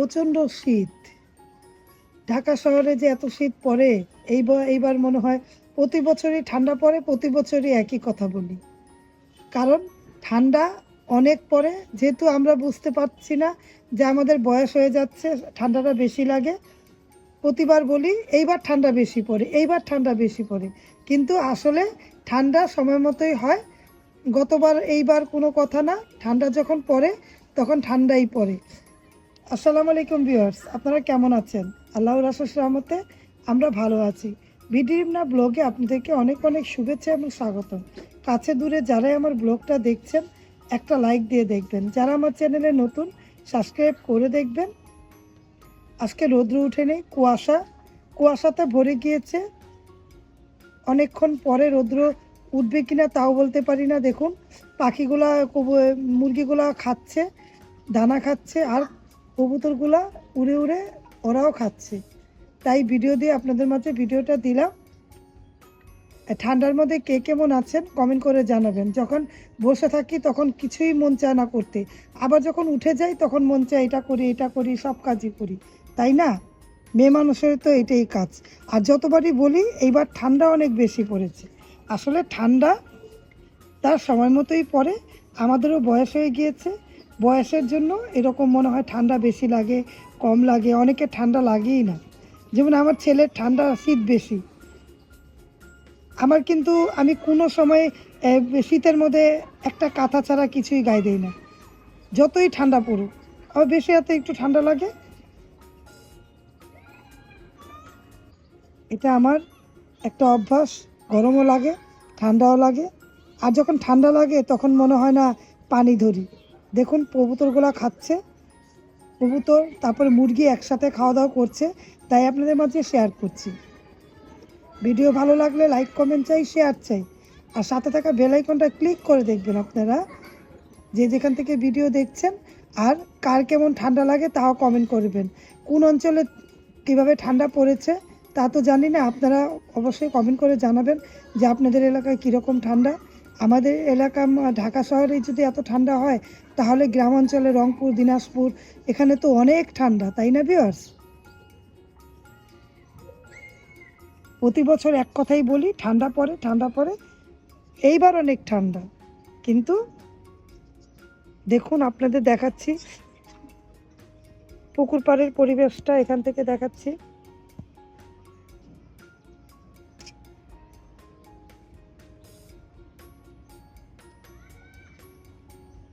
প্রচণ্ড শীত। ঢাকা শহরে যে এত শীত পড়ে এইবার এইবার মনে হয় প্রতি বছরই ঠান্ডা পড়ে, প্রতি বছরই একই কথা বলি। কারণ ঠান্ডা অনেক পড়ে, যেহেতু আমরা বুঝতে পারছি না যে আমাদের বয়স হয়ে যাচ্ছে, ঠান্ডাটা বেশি লাগে। প্রতিবার বলি, এইবার ঠান্ডা বেশি পড়ে, এইবার ঠান্ডা বেশি পড়ে। কিন্তু আসলে ঠান্ডা সময় মতোই হয়। গতবার, এইবার কোনো কথা না, ঠান্ডা যখন পড়ে, তখন ঠান্ডাই পড়ে। আসসালামু আলাইকুম ভিউয়ার্স, আপনারা কেমন আছেন? আল্লাহর রাসুস রহমতে আমরা ভালো আছি। ভিডিওনা ব্লগে আপনাদেরকে অনেক অনেক শুভেচ্ছা এবং স্বাগতম। কাছে দূরে যারাই আমার ব্লগটা দেখছেন, একটা লাইক দিয়ে দেখবেন। যারা আমার চ্যানেলে নতুন, সাবস্ক্রাইব করে দেখবেন। আজকে রৌদ্র উঠে নেই, কুয়াশা। কুয়াশাতে ভরে গিয়েছে। অনেকক্ষণ পরে রৌদ্র উঠবে কিনা তাও বলতে পারি না। দেখুন, পাখিগুলা মুরগিগুলা খাচ্ছে, দানা খাচ্ছে, আর কবুতরগুলা উড়ে উড়ে ওরাও খাচ্ছে। তাই ভিডিও দিয়ে আপনাদের মাঝে ভিডিওটা দিলাম। ঠান্ডার মধ্যে কে কেমন আছেন কমেন্ট করে জানাবেন। যখন বসে থাকি তখন কিছুই মন চায় না করতে। আবার যখন উঠে যাই তখন মন চায় এটা করি এটা করি, সব কাজই করি। তাই না? মেয়ে মানুষের তো এটাই কাজ। আর যতবারই বলি এইবার ঠান্ডা অনেক বেশি পড়েছে। আসলে ঠান্ডা তার সময় মতোই পড়ে, আমাদেরও বয়স হয়ে গিয়েছে। বয়সের জন্য এরকম মনে হয় ঠান্ডা বেশি লাগে, কম লাগে, অনেকে ঠান্ডা লাগেই না। যেমন আমার ছেলের ঠান্ডা শীত বেশি। আমার কিন্তু আমি কোনো সময় শীতের মধ্যে একটা কাঁথা ছাড়া কিছুই গায়ে দিই না। যতই ঠান্ডা পড়ুক। আমার বেশি হাতে একটু ঠান্ডা লাগে। এটা আমার একটা অভ্যাস, গরমও লাগে, ঠান্ডাও লাগে। আর যখন ঠান্ডা লাগে, তখন মনে হয় না পানি ধরি। দেখুন কবুতরগুলো খাচ্ছে। কবুতর তারপরে মুরগি একসাথে খাওয়া দাওয়া করছে। তাই আপনাদের মাঝে শেয়ার করছি। ভিডিও ভালো লাগলে লাইক কমেন্ট চাই শেয়ার চাই। আর সাথে থাকা বেল আইকনটা ক্লিক করে দেখবেন আপনারা, যে যেখান থেকে ভিডিও দেখছেন। আর কার কেমন ঠান্ডা লাগে তাও কমেন্ট করবেন। কোন অঞ্চলে কীভাবে ঠান্ডা পড়েছে তা তো জানি না, আপনারা অবশ্যই কমেন্ট করে জানাবেন যে আপনাদের এলাকায় কীরকম ঠান্ডা। আমাদের এলাকা ঢাকা শহরে যদি এত ঠান্ডা হয়, তাহলে গ্রাম অঞ্চলে রংপুর, দিনাজপুর, এখানে তো অনেক ঠান্ডা, তাই না বিয়ার্স প্রতি বছর এক কথাই বলি, ঠান্ডা পড়ে ঠান্ডা পড়ে, এইবার অনেক ঠান্ডা। কিন্তু দেখুন, আপনাদের দেখাচ্ছি, পুকুর পাড়ের পরিবেশটা এখান থেকে দেখাচ্ছি।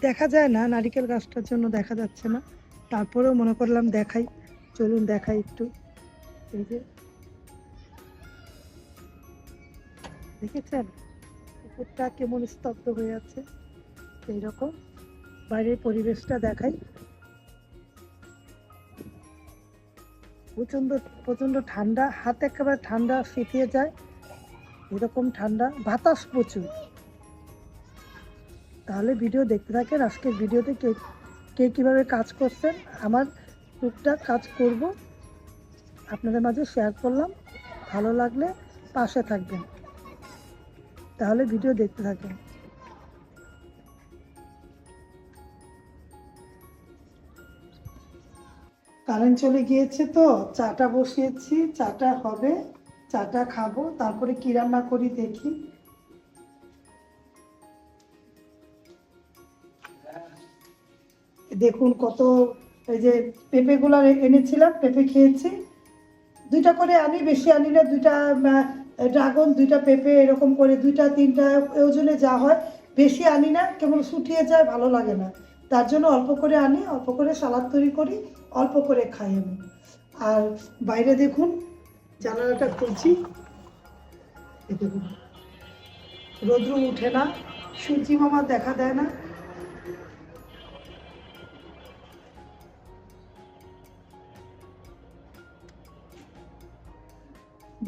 দেখা যায় না নারিকেল গাছটার জন্য দেখা যাচ্ছে না। তারপরেও মনে করলাম দেখাই। চলুন দেখাই একটু। এই যে। দেখেছেন? পুকুরটা কেমন স্তব্ধ হয়ে আছে। এইরকম। বাইরের পরিবেশটা দেখাই। প্রচণ্ড প্রচণ্ড ঠান্ডা। হাত একেবারে ঠান্ডা শীতিয়ে যায়। এরকম ঠান্ডা। বাতাস প্রচুর। তাহলে ভিডিও দেখতে থাকেন। আজকের ভিডিওতে কে কে কীভাবে কাজ করছেন, আমার টুকটাক কাজ করব। আপনাদের মাঝে শেয়ার করলাম। ভালো লাগলে পাশে থাকবেন। তাহলে ভিডিও দেখতে থাকেন। কারেন্ট চলে গিয়েছে তো, চাটা বসিয়েছি, চাটা হবে, চাটা খাব, তারপরে কি রান্না করি দেখি। দেখুন কত, এই যে পেঁপেগুলো এনেছিলাম, পেঁপে খেয়েছি। দুইটা করে আনি, বেশি আনি না, দুইটা ড্রাগন, দুইটা পেঁপে, এরকম করে দুইটা, তিনটা, ওজনে যা হয়, বেশি আনি না, কেবল শুটিয়ে যায়, ভালো লাগে না। তার জন্য অল্প করে আনি, অল্প করে সালাদ তৈরি করি, অল্প করে খাই আমি। আর বাইরে দেখুন, জানালাটা খুলছি। দেখুন, রোদ্র উঠে না, সূর্যি মামা দেখা দেয় না।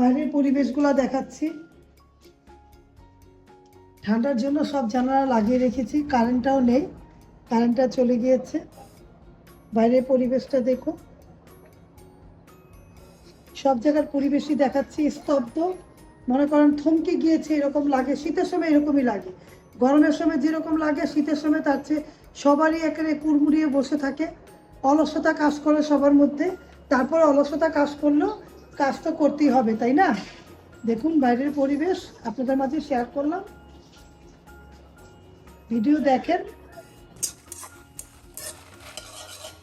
বাইরের পরিবেশগুলো দেখাচ্ছি। ঠান্ডার জন্য সব জানালা লাগিয়ে রেখেছি কারেন্টটাও নেই কারেন্টটা চলে গিয়েছে। বাইরের পরিবেশটা দেখো সব জায়গার পরিবেশই দেখাচ্ছি, স্তব্ধ। মনে করেন থমকে গিয়েছে, এরকম লাগে, শীতের সময় এরকমই লাগে। গরমের সময় যেরকম লাগে, শীতের সময় তার চেয়ে সবারই একেবারে কুড়মুড়িয়ে বসে থাকে। অলসতা কাজ করে সবার মধ্যে, তারপর অলসতা কাজ করলেও কাজ তো করতেই হবে, তাই না? দেখুন বাইরের পরিবেশ, আপনাদের মাঝে শেয়ার করলাম। ভিডিও দেখেন।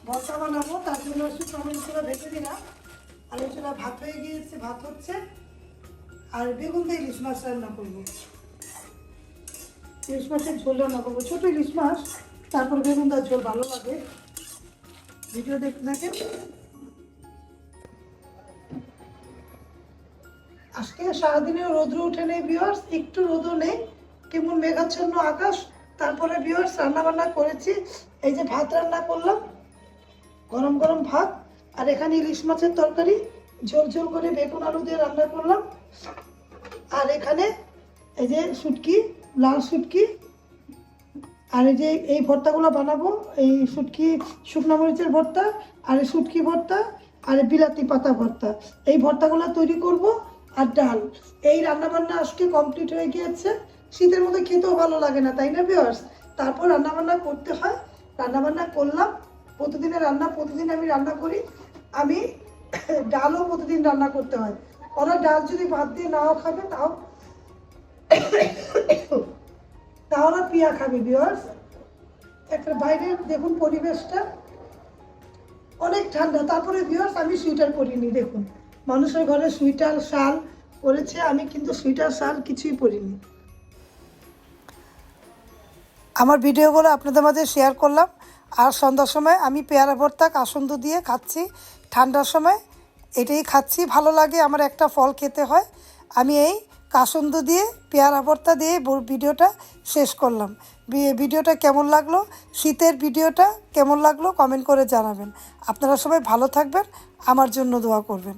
ভর্তা বানাবো, তার জন্য একটু টমেটোটা ভেজে দিলাম। এছাড়া ভাত হয়ে গিয়েছে, ভাত হচ্ছে। আর বেগুন দিয়ে ইলিশ মাছ রান্না করব। ইলিশ মাছের ঝোল রান্না করব। ছোটো ইলিশ মাছ, তারপর বেগুন দেওয়ার ঝোল ভালো লাগে। ভিডিও দেখতে থাকেন। আজকে সারাদিনে রোদ্র উঠে নেই ভিউয়ার্স একটু রোদও নেই। কেমন মেঘাচ্ছন্ন আকাশ। তারপরে ভিউয়ার্স রান্না বান্না করেছি। এই যে ভাত রান্না করলাম। গরম গরম ভাত। আর এখানে ইলিশ মাছের তরকারি। ঝোল ঝোল করে বেগুন আলু দিয়ে রান্না করলাম। আর এখানে এই যে শুটকি, লাল শুটকি। আর এই যে এই ভর্তাগুলো বানাবো। এই শুটকি, শুকনো মরিচের ভর্তা, আর এই শুটকি ভর্তা, আর বিলাতি পাতা ভর্তা। এই ভর্তাগুলো তৈরি করব। আর ডাল। এই রান্নাবান্না আজকে কমপ্লিট হয়ে গিয়েছে। শীতের মধ্যে খেতেও ভালো লাগে না, তাই না বিয়ার্স তারপর রান্নাবান্না করতে হয়। রান্নাবান্না করলাম। প্রতিদিনের রান্না, প্রতিদিন আমি রান্না করি। আমি ডালও প্রতিদিন রান্না করতে হয়। ওরা ডাল যদি ভাত দিয়ে নাও খাবে, তাও তাহলে পিয়া খাবে বিয়ার্স একটা বাইরে দেখুন পরিবেশটা। অনেক ঠান্ডা। তারপরে বিয়ার্স আমি সোয়েটার পরিনি, দেখুন। মানুষের ঘরে সোয়েটার শাল পরেছে, আমি কিন্তু সোয়েটার শাল কিছুই পরিনি। আমার ভিডিওগুলো আপনাদের মাঝে শেয়ার করলাম। আর সন্ধ্যার সময় আমি পেয়ারা ভর্তা, কাসন্দ দিয়ে খাচ্ছি। ঠান্ডার সময় এটাই খাচ্ছি। ভালো লাগে আমার একটা ফল খেতে হয়। আমি এই কাসন্দ দিয়ে, পেয়ারা ভর্তা দিয়ে ভিডিওটা শেষ করলাম। ভিডিওটা কেমন লাগল? শীতের ভিডিওটা কেমন লাগল? কমেন্ট করে জানাবেন। আপনারা সবাই ভালো থাকবেন। আমার জন্য দোয়া করবেন।